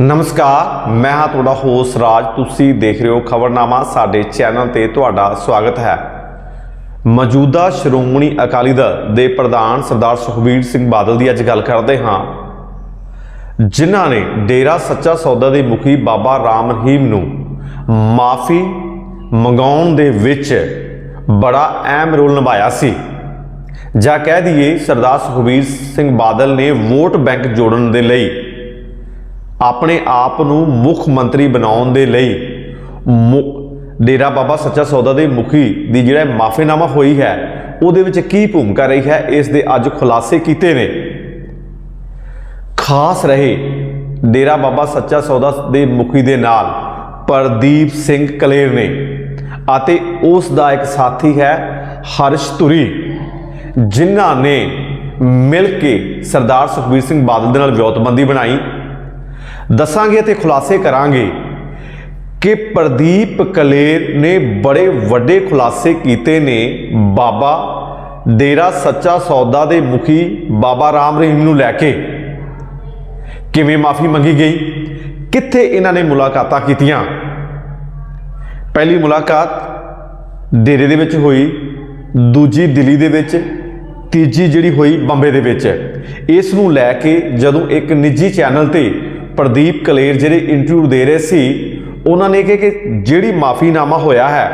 ਨਮਸਕਾਰ, ਮੈਂ ਹਾਂ ਤੁਹਾਡਾ ਹੋਸ ਰਾਜ। ਤੁਸੀਂ ਦੇਖ ਰਹੇ ਹੋ ਖਬਰਨਾਮਾ। ਸਾਡੇ ਚੈਨਲ ਤੇ ਤੁਹਾਡਾ ਸਵਾਗਤ ਹੈ। ਮੌਜੂਦਾ ਸ਼੍ਰੋਮਣੀ ਅਕਾਲੀ ਦਲ ਦੇ ਪ੍ਰਧਾਨ ਸਰਦਾਰ ਸੁਖਬੀਰ ਸਿੰਘ ਬਾਦਲ ਦੀ ਅੱਜ ਗੱਲ ਕਰਦੇ ਹਾਂ। ਜਿਨ੍ਹਾਂ ਨੇ ਡੇਰਾ ਸੱਚਾ ਸੌਦਾ ਦੇ ਮੁਖੀ ਬਾਬਾ ਰਾਮ ਰਹੀਮ ਨੂੰ ਮਾਫੀ ਮੰਗਾਉਣ ਦੇ ਵਿੱਚ ਬੜਾ ਅਹਿਮ ਰੋਲ ਨਿਭਾਇਆ ਸੀ। ਜਾਂ ਕਹਿ ਦਈਏ, ਸਰਦਾਰ ਸੁਖਬੀਰ ਸਿੰਘ ਬਾਦਲ ਨੇ ਵੋਟ ਬੈਂਕ ਜੋੜਨ ਦੇ ਲਈ ਆਪਣੇ ਆਪ ਨੂੰ ਮੁੱਖ ਮੰਤਰੀ ਬਣਾਉਣ ਦੇ ਲਈ ਮੁ- ਡੇਰਾ ਬਾਬਾ ਸੱਚਾ ਸੌਦਾ ਦੇ ਮੁਖੀ ਦੀ ਜਿਹੜਾ ਮਾਫੀਨਾਮਾ ਹੋਈ ਹੈ, ਉਹਦੇ ਵਿੱਚ ਕੀ ਭੂਮਿਕਾ ਰਹੀ ਹੈ, ਇਸ ਦੇ ਅੱਜ ਖੁਲਾਸੇ ਕੀਤੇ ਨੇ। ਖਾਸ ਰਹੇ ਡੇਰਾ ਬਾਬਾ ਸੱਚਾ ਸੌਦਾ ਦੇ ਮੁਖੀ ਦੇ ਨਾਲ ਪ੍ਰਦੀਪ ਸਿੰਘ ਕਲੇਰ ਨੇ, ਅਤੇ ਉਸ ਦਾ ਇੱਕ ਸਾਥੀ ਹੈ ਹਰਸ਼ ਤੁਰੀ ਜਿਨ੍ਹਾਂ ਨੇ ਮਿਲ ਕੇ ਸਰਦਾਰ ਸੁਖਬੀਰ ਸਿੰਘ ਬਾਦਲ ਦੇ ਨਾਲ ਵਿਉਤਬੰਦੀ ਬਣਾਈ। ਦੱਸਾਂਗੇ ਤੇ ਖੁਲਾਸੇ ਕਰਾਂਗੇ ਕਿ ਪ੍ਰਦੀਪ ਕਲੇਰ ਨੇ ਬੜੇ ਵੱਡੇ ਖੁਲਾਸੇ ਕੀਤੇ ਨੇ। ਬਾਬਾ ਡੇਰਾ ਸੱਚਾ ਸੌਦਾ ਦੇ ਮੁਖੀ ਬਾਬਾ ਰਾਮ ਰਹੀਮ ਨੂੰ ਲੈ ਕੇ। ਕਿਵੇਂ ਮਾਫੀ ਮੰਗੀ ਗਈ? ਕਿੱਥੇ ਇਹਨਾਂ ਨੇ ਮੁਲਾਕਾਤਾਂ ਕੀਤੀਆਂ? ਪਹਿਲੀ ਮੁਲਾਕਾਤ ਡੇਰੇ ਦੇ ਵਿੱਚ ਹੋਈ, ਦੂਜੀ ਦਿੱਲੀ ਦੇ ਵਿੱਚ, ਤੀਜੀ ਜਿਹੜੀ ਹੋਈ ਬੰਬੇ ਦੇ ਵਿੱਚ। ਇਸ ਨੂੰ ਲੈ ਕੇ ਜਦੋਂ ਇੱਕ ਨਿੱਜੀ ਚੈਨਲ ਤੇ ਪ੍ਰਦੀਪ ਕਲੇਰ ਜਿਹੜੇ ਇੰਟਰਵਿਊ ਦੇ ਰਹੇ ਸੀ, ਉਹਨਾਂ ਨੇ ਕਿਹਾ ਕਿ ਜਿਹੜੀ ਮਾਫੀਨਾਮਾ ਹੋਇਆ ਹੈ,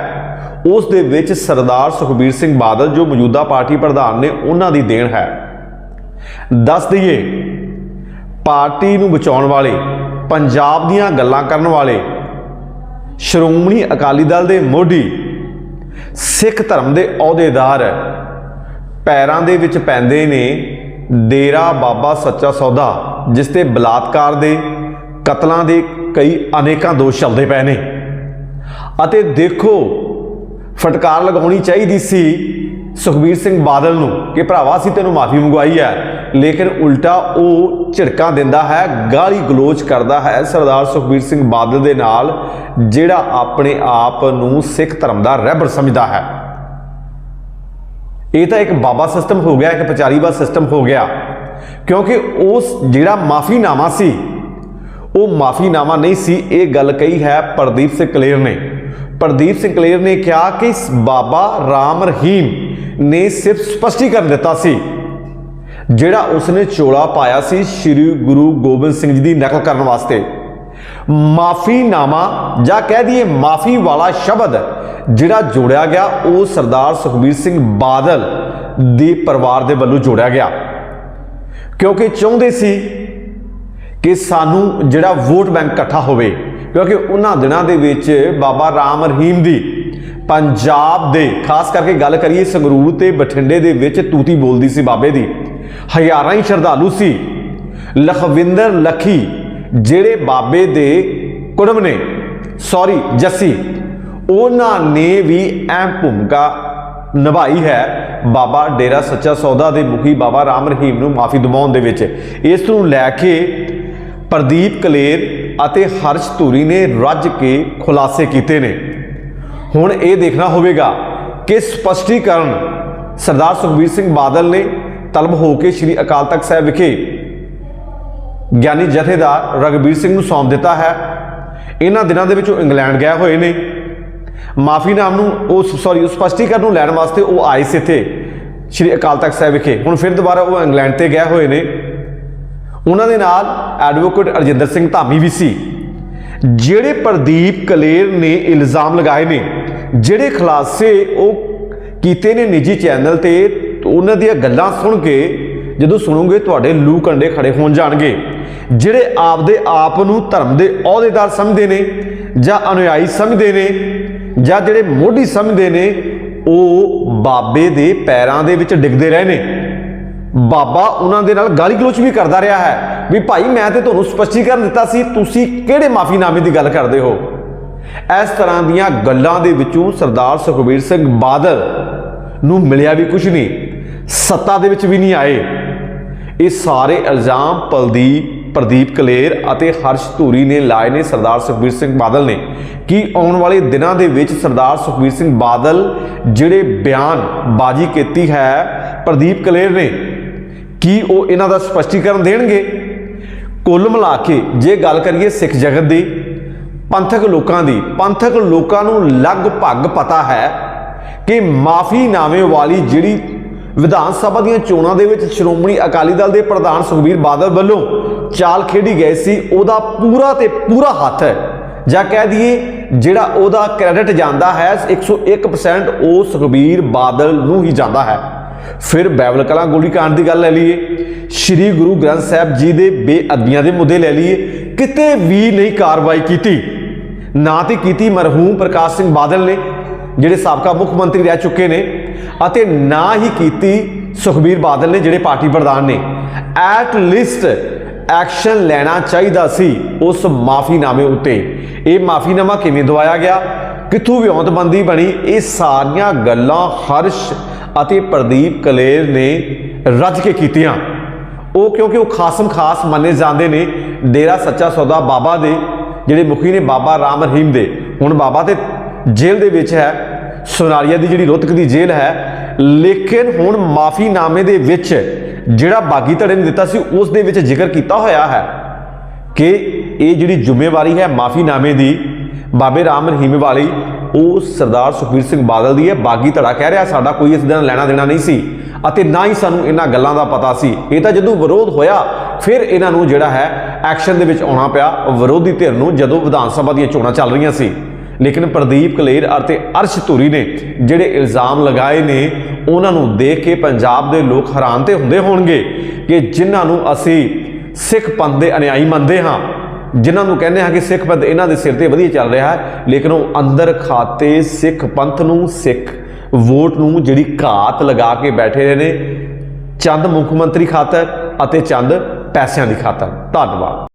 ਉਸ ਦੇ ਵਿੱਚ ਸਰਦਾਰ ਸੁਖਬੀਰ ਸਿੰਘ ਬਾਦਲ ਜੋ ਮੌਜੂਦਾ ਪਾਰਟੀ ਪ੍ਰਧਾਨ ਨੇ, ਉਹਨਾਂ ਦੀ ਦੇਣ ਹੈ। ਦੱਸ ਦਈਏ, ਪਾਰਟੀ ਨੂੰ ਬਚਾਉਣ ਵਾਲੇ, ਪੰਜਾਬ ਦੀਆਂ ਗੱਲਾਂ ਕਰਨ ਵਾਲੇ, ਸ਼੍ਰੋਮਣੀ ਅਕਾਲੀ ਦਲ ਦੇ ਮੋਢੀ, ਸਿੱਖ ਧਰਮ ਦੇ ਅਹੁਦੇਦਾਰ ਪੈਰਾਂ ਦੇ ਵਿੱਚ ਪੈਂਦੇ ਨੇ ਡੇਰਾ ਬਾਬਾ ਸੱਚਾ ਸੌਦਾ, ਜਿਸ ਤੇ ਬਲਾਤਕਾਰ ਦੇ ਕਤਲਾਂ ਦੇ ਕਈ ਅਨੇਕਾਂ ਦੋਸ਼ ਚੱਲਦੇ ਪਏ ਨੇ। ਅਤੇ ਦੇਖੋ, ਫਟਕਾਰ ਲਗਾਉਣੀ ਚਾਹੀਦੀ ਸੀ ਸੁਖਬੀਰ ਸਿੰਘ ਬਾਦਲ ਨੂੰ ਕਿ ਭਰਾਵਾ, ਅਸੀਂ ਤੈਨੂੰ ਮਾਫੀ ਮੰਗਵਾਈ ਹੈ, ਲੇਕਿਨ ਉਲਟਾ ਉਹ ਝਿੜਕਾਂ ਦਿੰਦਾ ਹੈ, ਗਾਲੀ ਗਲੋਚ ਕਰਦਾ ਹੈ ਸਰਦਾਰ ਸੁਖਬੀਰ ਸਿੰਘ ਬਾਦਲ ਦੇ ਨਾਲ, ਜਿਹੜਾ ਆਪਣੇ ਆਪ ਨੂੰ ਸਿੱਖ ਧਰਮ ਦਾ ਰਹਿਬਰ ਸਮਝਦਾ ਹੈ। ਇਹ ਤਾਂ ਇੱਕ ਬਾਬਾ ਸਿਸਟਮ ਹੋ ਗਿਆ, ਇੱਕ ਪਚਾਰੀਵਾ ਸਿਸਟਮ ਹੋ ਗਿਆ। ਕਿਉਂਕਿ ਉਸ ਜਿਹੜਾ ਮਾਫੀਨਾਮਾ ਸੀ, ਉਹ ਮਾਫੀਨਾਮਾ ਨਹੀਂ ਸੀ, ਇਹ ਗੱਲ ਕਹੀ ਹੈ ਪ੍ਰਦੀਪ ਸਿੰਘ ਕਲੇਰ ਨੇ। ਪ੍ਰਦੀਪ ਸਿੰਘ ਕਲੇਰ ਨੇ ਕਿਹਾ ਕਿ ਬਾਬਾ ਰਾਮ ਰਹੀਮ ਨੇ ਸਿਰਫ ਸਪਸ਼ਟੀਕਰਨ ਦਿੱਤਾ ਸੀ, ਜਿਹੜਾ ਉਸਨੇ ਚੋਲਾ ਪਾਇਆ ਸੀ ਸ੍ਰੀ ਗੁਰੂ ਗੋਬਿੰਦ ਸਿੰਘ ਜੀ ਦੀ ਨਕਲ ਕਰਨ ਵਾਸਤੇ। ਮਾਫੀਨਾਮਾ ਜਾਂ ਕਹਿ ਦਈਏ ਮਾਫੀ ਵਾਲਾ ਸ਼ਬਦ ਜਿਹੜਾ ਜੋੜਿਆ ਗਿਆ, ਉਹ ਸਰਦਾਰ ਸੁਖਬੀਰ ਸਿੰਘ ਬਾਦਲ ਦੇ ਪਰਿਵਾਰ ਦੇ ਵੱਲੋਂ ਜੋੜਿਆ ਗਿਆ। ਕਿਉਂਕਿ ਚਾਹੁੰਦੇ ਸੀ ਕਿ ਸਾਨੂੰ ਜਿਹੜਾ ਵੋਟ ਬੈਂਕ ਇਕੱਠਾ ਹੋਵੇ, ਕਿਉਂਕਿ ਉਹਨਾਂ ਦਿਨਾਂ ਦੇ ਵਿੱਚ ਬਾਬਾ ਰਾਮ ਰਹੀਮ ਦੀ ਪੰਜਾਬ ਦੇ, ਖਾਸ ਕਰਕੇ ਗੱਲ ਕਰੀਏ ਸੰਗਰੂਰ ਤੇ ਬਠਿੰਡੇ ਦੇ ਵਿੱਚ ਤੂਤੀ ਬੋਲਦੀ ਸੀ ਬਾਬੇ ਦੀ। ਹਜ਼ਾਰਾਂ ਹੀ ਸ਼ਰਧਾਲੂ ਸੀ। ਲਖਵਿੰਦਰ ਲਖੀ ਜਿਹੜੇ ਬਾਬੇ ਦੇ ਕੁੜਮ ਨੇ ਸੌਰੀ ਜੱਸੀ, ਉਹਨਾਂ ਨੇ ਵੀ ਅਹਿਮ ਭੂਮਿਕਾ ਨਿਭਾਈ ਹੈ ਬਾਬਾ ਡੇਰਾ ਸੱਚਾ ਸੌਦਾ ਦੇ ਮੁਖੀ ਬਾਬਾ ਰਾਮ ਰਹੀਮ ਨੂੰ ਮਾਫੀ ਦਿਵਾਉਣ ਦੇ ਵਿੱਚ। ਇਸ ਨੂੰ ਲੈ ਕੇ ਪ੍ਰਦੀਪ ਕਲੇਰ ਅਤੇ ਹਰਸ਼ ਧੂਰੀ ਨੇ ਰੱਜ ਕੇ ਖੁਲਾਸੇ ਕੀਤੇ ਨੇ। ਹੁਣ ਇਹ ਦੇਖਣਾ ਹੋਵੇਗਾ ਕਿ ਸਪਸ਼ਟੀਕਰਨ ਸਰਦਾਰ ਸੁਖਬੀਰ ਸਿੰਘ ਬਾਦਲ ਨੇ ਤਲਬ ਹੋ ਕੇ ਸ੍ਰੀ ਅਕਾਲ ਤਖਤ ਸਾਹਿਬ ਵਿਖੇ ਗਿਆਨੀ ਜਥੇਦਾਰ ਰਗਬੀਰ ਸਿੰਘ ਨੂੰ ਸੌਂਪ ਦਿੱਤਾ ਹੈ। ਇਹਨਾਂ ਦਿਨਾਂ ਦੇ ਵਿੱਚ ਉਹ ਇੰਗਲੈਂਡ ਗਏ ਹੋਏ ਨੇ। ਮਾਫੀਨਾਮ ਨੂੰ ਉਹ ਸੌਰੀ ਉਸ ਸਪਸ਼ਟੀਕਰਨ ਨੂੰ ਲੈਣ ਵਾਸਤੇ ਉਹ ਆਏ ਸੀ ਇੱਥੇ, ਸ੍ਰੀ ਅਕਾਲ ਤਖਤ ਸਾਹਿਬ ਵਿਖੇ। ਹੁਣ ਫਿਰ ਦੁਬਾਰਾ ਉਹ ਇੰਗਲੈਂਡ ਤੇ ਗਏ ਹੋਏ ਨੇ। ਉਹਨਾਂ ਦੇ ਨਾਲ ਐਡਵੋਕੇਟ ਅਰਜਿੰਦਰ ਸਿੰਘ ਧਾਮੀ ਵੀ ਸੀ। ਜਿਹੜੇ ਪ੍ਰਦੀਪ ਕਲੇਰ ਨੇ ਇਲਜ਼ਾਮ ਲਗਾਏ ਨੇ, ਜਿਹੜੇ ਖੁਲਾਸੇ ਉਹ ਕੀਤੇ ਨੇ ਨਿੱਜੀ ਚੈਨਲ ਤੇ, ਉਹਨਾਂ ਦੀਆਂ ਗੱਲਾਂ ਸੁਣ ਕੇ ਜਦੋਂ ਸੁਣੋਗੇ ਤੁਹਾਡੇ ਲੂ ਕੰਡੇ ਖੜੇ ਹੋਣ ਜਾਣਗੇ। ਜਿਹੜੇ ਆਪਦੇ ਆਪ ਨੂੰ ਧਰਮ ਦੇ ਅਹੁਦੇਦਾਰ ਸਮਝਦੇ ਨੇ ਜਾਂ ਅਨੁਯਾਈ ਸਮਝਦੇ ਨੇ ਜਾਂ ਜਿਹੜੇ ਮੋਢੀ ਸਮਝਦੇ ਨੇ, ਉਹ ਬਾਬੇ ਦੇ ਪੈਰਾਂ ਦੇ ਵਿੱਚ ਡਿੱਗਦੇ ਰਹੇ ਨੇ। ਬਾਬਾ ਉਹਨਾਂ ਦੇ ਨਾਲ ਗਾਲੀ ਗਲੋਚ ਵੀ ਕਰਦਾ ਰਿਹਾ ਹੈ ਵੀ ਭਾਈ ਮੈਂ ਤੇ ਤੁਹਾਨੂੰ ਸਪਸ਼ਟੀਕਰਨ ਦਿੱਤਾ ਸੀ, ਤੁਸੀਂ ਕਿਹੜੇ ਮਾਫੀਨਾਮੇ ਦੀ ਗੱਲ ਕਰਦੇ ਹੋ? ਇਸ ਤਰ੍ਹਾਂ ਦੀਆਂ ਗੱਲਾਂ ਦੇ ਵਿੱਚੋਂ ਸਰਦਾਰ ਸੁਖਬੀਰ ਸਿੰਘ ਬਾਦਲ ਨੂੰ ਮਿਲਿਆ ਵੀ ਕੁਝ ਨਹੀਂ, ਸੱਤਾ ਦੇ ਵਿੱਚ ਵੀ ਨਹੀਂ ਆਏ। ਇਹ ਸਾਰੇ ਇਲਜ਼ਾਮ ਪਲਦੀਪ ਪ੍ਰਦੀਪ ਕਲੇਰ ਅਤੇ ਹਰਸ਼ ਧੂਰੀ ਨੇ ਲਾਏ ਨੇ ਸਰਦਾਰ ਸੁਖਬੀਰ ਸਿੰਘ ਬਾਦਲ ਨੇ। ਕਿ ਆਉਣ ਵਾਲੇ ਦਿਨਾਂ ਦੇ ਵਿੱਚ ਸਰਦਾਰ ਸੁਖਬੀਰ ਸਿੰਘ ਬਾਦਲ ਜਿਹੜੇ ਬਿਆਨ ਬਾਜੀ ਕੀਤੀ ਹੈ ਪ੍ਰਦੀਪ ਕਲੇਰ ਨੇ, ਕੀ ਉਹ ਇਹਨਾਂ ਦਾ ਸਪਸ਼ਟੀਕਰਨ ਦੇਣਗੇ? ਕੁੱਲ ਮਿਲਾ ਕੇ ਜੇ ਗੱਲ ਕਰੀਏ ਸਿੱਖ ਜਗਤ ਦੀ, ਪੰਥਕ ਲੋਕਾਂ ਦੀ, ਪੰਥਕ ਲੋਕਾਂ ਨੂੰ ਲਗਭਗ ਪਤਾ ਹੈ ਕਿ ਮਾਫੀਨਾਮੇ ਵਾਲੀ ਜਿਹੜੀ ਵਿਧਾਨ ਸਭਾ ਦੀਆਂ ਚੋਣਾਂ ਦੇ ਵਿੱਚ ਸ਼੍ਰੋਮਣੀ ਅਕਾਲੀ ਦਲ ਦੇ ਪ੍ਰਧਾਨ ਸੁਖਬੀਰ ਬਾਦਲ ਵੱਲੋਂ ਚਾਲ ਖੇਡੀ ਗਈ ਸੀ। ਉਹਦਾ ਪੂਰਾ ਤੇ ਪੂਰਾ ਹੱਥ ਹੈ। ਜਾਂ ਕਹਿ ਦਈਏ, ਜਿਹੜਾ ਉਹਦਾ ਕ੍ਰੈਡਿਟ ਜਾਂਦਾ ਹੈ 101% ਉਹ ਸੁਖਬੀਰ ਬਾਦਲ ਨੂੰ ਹੀ ਜਾਂਦਾ ਹੈ। ਫਿਰ ਬੈਵਲ ਕਲਾਂ ਗੋਲੀकांड ਦੀ ਗੱਲ ਲੈ ਲਈਏ। ਸ੍ਰੀ ਗੁਰੂ ਗ੍ਰੰਥ ਸਾਹਿਬ ਜੀ ਦੇ ਬੇਅਦਬੀਆਂ ਦੇ ਮੁੱਦੇ ਲੈ ਲਈਏ। ਕਿਤੇ ਵੀ ਨਹੀਂ ਕਾਰਵਾਈ ਕੀਤੀ। ਨਾ ਤੇ ਕੀਤੀ ਮਰਹੂਮ ਪ੍ਰਕਾਸ਼ ਸਿੰਘ ਬਾਦਲ ਨੇ, ਜਿਹੜੇ ਸਾਬਕਾ ਮੁੱਖ ਮੰਤਰੀ ਰਹਿ ਚੁੱਕੇ ਨੇ। ਅਤੇ ਨਾ ਹੀ ਕੀਤੀ ਸੁਖਬੀਰ ਬਾਦਲ ਨੇ, ਜਿਹੜੇ ਪਾਰਟੀ ਪ੍ਰਧਾਨ ਨੇ। ਐਟ ਲਿਸਟ ਐਕਸ਼ਨ ਲੈਣਾ ਚਾਹੀਦਾ ਸੀ ਉਸ ਮਾਫੀਨਾਮੇ ਉੱਤੇ। ਇਹ ਮਾਫੀਨਾਮਾ ਕਿਵੇਂ ਦਵਾਇਆ ਗਿਆ? ਕਿੱਥੋਂ ਵਿਉਂਤਬੰਦੀ ਬਣੀ? ਇਹ ਸਾਰੀਆਂ ਗੱਲਾਂ ਹਰਸ਼ ਅਤੇ ਪ੍ਰਦੀਪ ਕਲੇਰ ਨੇ ਰੱਜ ਕੇ ਕੀਤੀਆਂ। ਉਹ ਕਿਉਂਕਿ ਉਹ ਖਾਸਮ ਖਾਸ ਮੰਨੇ ਜਾਂਦੇ ਨੇ। ਡੇਰਾ ਸੱਚਾ ਸੌਦਾ ਬਾਬਾ ਦੇ, ਜਿਹੜੇ ਮੁਖੀ ਨੇ ਬਾਬਾ ਰਾਮ ਰਹੀਮ ਦੇ। ਹੁਣ ਬਾਬਾ ਤੇ ਜੇਲ੍ਹ ਦੇ ਵਿੱਚ ਹੈ। ਸੋਨਾਰੀਆ ਦੀ ਜਿਹੜੀ ਰੋਤਕ ਦੀ ਜੇਲ੍ਹ ਹੈ, ਲੇਕਿਨ ਹੁਣ ਮਾਫੀਨਾਮੇ ਦੇ ਵਿੱਚ ਜਿਹੜਾ ਬਾਗੀ ਧੜੇ ਨੇ ਦਿੱਤਾ ਸੀ, ਉਸ ਦੇ ਵਿੱਚ ਜ਼ਿਕਰ ਕੀਤਾ ਹੋਇਆ ਹੈ ਕਿ ਇਹ ਜਿਹੜੀ ਜ਼ਿੰਮੇਵਾਰੀ ਹੈ ਮਾਫੀਨਾਮੇ ਦੀ, ਬਾਬੇ ਰਾਮ ਰਹੀਮ ਵਾਲੀ, ਉਹ ਸਰਦਾਰ ਸੁਖਬੀਰ ਸਿੰਘ ਬਾਦਲ ਦੀ ਹੈ। ਬਾਗੀ ਧੜਾ ਕਹਿ ਰਿਹਾ, ਸਾਡਾ ਕੋਈ ਇਸ ਦਿਨ ਲੈਣਾ ਦੇਣਾ ਨਹੀਂ ਸੀ ਅਤੇ ਨਾ ਹੀ ਸਾਨੂੰ ਇਹਨਾਂ ਗੱਲਾਂ ਦਾ ਪਤਾ ਸੀ। ਇਹ ਤਾਂ ਜਦੋਂ ਵਿਰੋਧ ਹੋਇਆ, ਫਿਰ ਇਹਨਾਂ ਨੂੰ ਜਿਹੜਾ ਹੈ ਐਕਸ਼ਨ ਦੇ ਵਿੱਚ ਆਉਣਾ ਪਿਆ, ਵਿਰੋਧੀ ਧਿਰ ਨੂੰ ਜਦੋਂ ਵਿਧਾਨ ਸਭਾ ਦੀਆਂ ਚੋਣਾਂ ਚੱਲ ਰਹੀਆਂ ਸੀ। ਲੇਕਿਨ ਪ੍ਰਦੀਪ ਕਲੇਰ ਅਤੇ ਅਰਸ਼ ਧੂਰੀ ਨੇ ਜਿਹੜੇ ਇਲਜ਼ਾਮ ਲਗਾਏ ਨੇ, ਉਹਨਾਂ ਨੂੰ ਦੇਖ ਕੇ ਪੰਜਾਬ ਦੇ ਲੋਕ ਹੈਰਾਨ ਤੇ ਹੁੰਦੇ ਹੋਣਗੇ ਕਿ ਜਿਨ੍ਹਾਂ ਨੂੰ ਅਸੀਂ ਸਿੱਖ ਪੰਥ ਦੇ ਅਨਿਆਈ ਮੰਨਦੇ ਹਾਂ, ਜਿਨ੍ਹਾਂ ਨੂੰ ਕਹਿੰਦੇ ਹਾਂ ਕਿ ਸਿੱਖ ਪੰਥ ਇਹਨਾਂ ਦੇ ਸਿਰ ਤੇ ਵਧੀਆ ਚੱਲ ਰਿਹਾ ਹੈ, ਲੇਕਿਨ ਉਹ ਅੰਦਰ ਖਾਤੇ ਸਿੱਖ ਪੰਥ ਨੂੰ, ਸਿੱਖ ਵੋਟ ਨੂੰ ਜਿਹੜੀ ਘਾਤ ਲਗਾ ਕੇ ਬੈਠੇ ਰਹੇ ਨੇ, ਚੰਦ ਮੁੱਖ ਮੰਤਰੀ ਖਾਤਰ ਅਤੇ ਚੰਦ ਪੈਸਿਆਂ ਦੀ ਖਾਤਰ। ਧੰਨਵਾਦ।